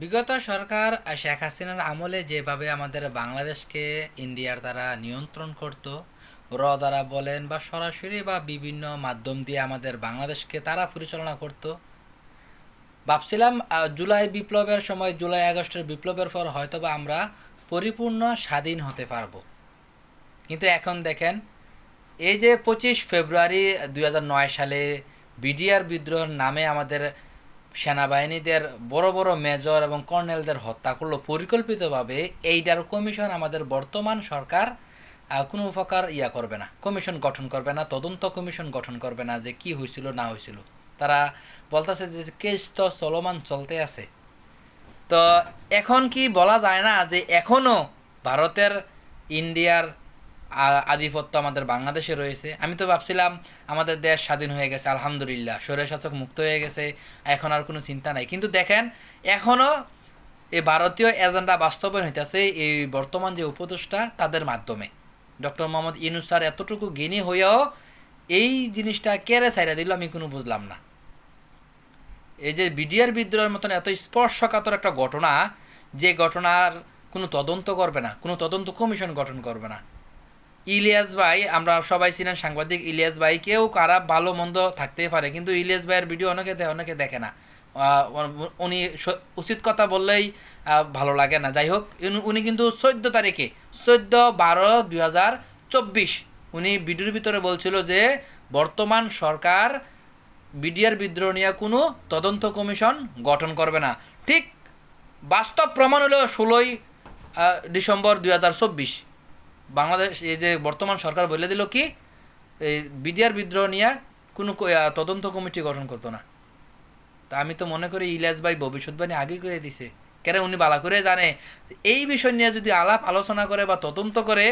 বিগত সরকার শেখ হাসিনার আমলে যেভাবে আমাদের বাংলাদেশকে ইন্ডিয়ার দ্বারা নিয়ন্ত্রণ করত, র দ্বারা বলেন বা সরাসরি বা বিভিন্ন মাধ্যম দিয়ে আমাদের বাংলাদেশকে তারা পরিচালনা করত। ভাবছিলাম জুলাই বিপ্লবের সময়, জুলাই আগস্টের বিপ্লবের পর হয়তোবা আমরা পরিপূর্ণ স্বাধীন হতে পারব। কিন্তু এখন দেখেন, এই যে পঁচিশ ফেব্রুয়ারি দু হাজার নয় সালে বিডিআর বিদ্রোহের নামে আমাদের সেনাবাহিনীদের বড় বড় মেজর এবং কর্নেলদের হত্যা করল পরিকল্পিতভাবে। এইটার কমিশন আমাদের বর্তমান সরকার কোনো প্রকার ইয়া করবে না। কমিশন গঠন করবে না, তদন্ত কমিশন গঠন করবে না যে কি হয়েছিল, না হয়েছিল। তারা বলতেছে যে কেস তো চলমান চলতে আছে। তো এখন কি বলা যায় না যে এখনও ভারতের, ইন্ডিয়ার আধিপত্য আমাদের বাংলাদেশে রয়েছে। আমি তো ভাবছিলাম, আমাদের দেশ স্বাধীন হয়ে গেছে, আলহামদুলিল্লাহ। স্বৈর শাসক মুক্ত হয়ে গেছে, এখন আর কোনো চিন্তা নাই। কিন্তু দেখেন এখনও এই ভারতীয় এজেন্ডা বাস্তবায়ন হইতেছে এই বর্তমান যে উপদেষ্টা, তাদের মাধ্যমে। ডক্টর মোহাম্মদ ইনুস স্যার এতটুকু জ্ঞানী হয়েও এই জিনিসটা কেড়ে ছাইরা দিল, আমি কোনো বুঝলাম না। এই যে বিডিআর বিদ্রোহের মতন এত স্পর্শকাতর একটা ঘটনা, যে ঘটনার কোনো তদন্ত করবে না, কোনো তদন্ত কমিশন গঠন করবে না। ইলিয়াস ভাই, আমরা সবাই ছিলেন সাংবাদিক, ইলিয়াস ভাই কেউ খারাপ ভালো মন্দ থাকতেই পারে, কিন্তু ইলিয়াস ভাইয়ের ভিডিও অনেকে অনেকে দেখে না। উনি উচিত কথা বললেই ভালো লাগে না। যাই হোক উনি- উনি কিন্তু চোদ্দ তারিখে, চোদ্দ বারো দুই হাজার চব্বিশ, উনি ভিডিওর ভিতরে বলছিল যে, বর্তমান সরকার বিডিআর বিদ্রোহ নিয়ে কোনো তদন্ত কমিশন গঠন করবে না। ঠিক বাস্তব প্রমাণ হলো ষোলোই ডিসেম্বর দুই হাজার চব্বিশ। বাংলাদেশ, এই যে বর্তমান সরকার বলে দিল কি, এই বিডিআর বিদ্রোহ নিয়ে কোনো তদন্ত কমিটি গঠন করতো না। তা আমি তো মনে করি ইলিয়াস ভাই ভবিষ্যৎবাণী আগে করে দিছে। কেন উনি বালা করে জানে? এই বিষয় নিয়ে যদি আলাপ আলোচনা করে বা তদন্ত করে,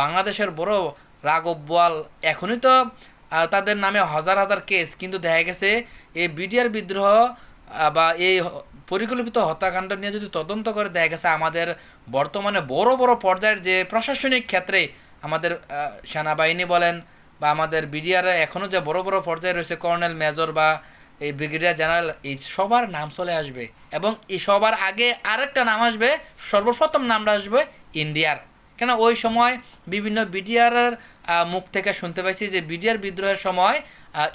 বাংলাদেশের বড় রাগব বোয়াল এখনই তো তাদের নামে হাজার হাজার কেস, কিন্তু দেখা গেছে এই বিডিআর বিদ্রোহ বা এই পরিকল্পিত হত্যাকাণ্ড নিয়ে যদি তদন্ত করে, দেখা গেছে আমাদের বর্তমানে বড় বড় পর্যায়ের যে প্রশাসনিক ক্ষেত্রে আমাদের সেনাবাহিনী বলেন বা আমাদের বিডিআর এখনও যে বড় বড় পর্যায়ে রয়েছে, কর্নেল, মেজর বা এই ব্রিগেডিয়ার জেনারেল, এই সবার নাম চলে আসবে এবং এই সবার আগে আরেকটা নাম আসবে, সর্বপ্রথম নামটা আসবে ইন্ডিয়ার। কেন ওই সময় বিভিন্ন বিডিআরের মুখ থেকে শুনতে পাইছি যে বিডিআর বিদ্রোহের সময়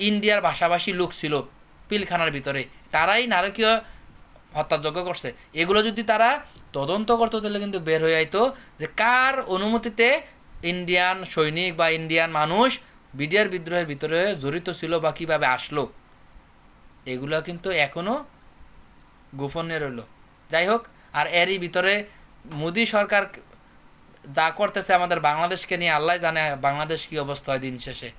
ইন্ডিয়ার ভাষাভাষী লোক ছিল পিলখানার ভিতরে। তারাই নারকীয় হত্যাযজ্ঞ করছে। এগুলো যদি তারা তদন্ত করতো, তাহলে কিন্তু বের হয়ে আইতো যে কার অনুমতিতে ইন্ডিয়ান সৈনিক বা ইন্ডিয়ান মানুষ বিডিআর বিদ্রোহের ভিতরে জড়িত ছিল বা কীভাবে আসলো। এগুলো কিন্তু এখনও গোপনে রইল। যাই হোক, আর এরই ভিতরে মোদী সরকার যা করতেছে আমাদের বাংলাদেশকে নিয়ে, আল্লাহ জানে বাংলাদেশ কী অবস্থা হয় দিন শেষে।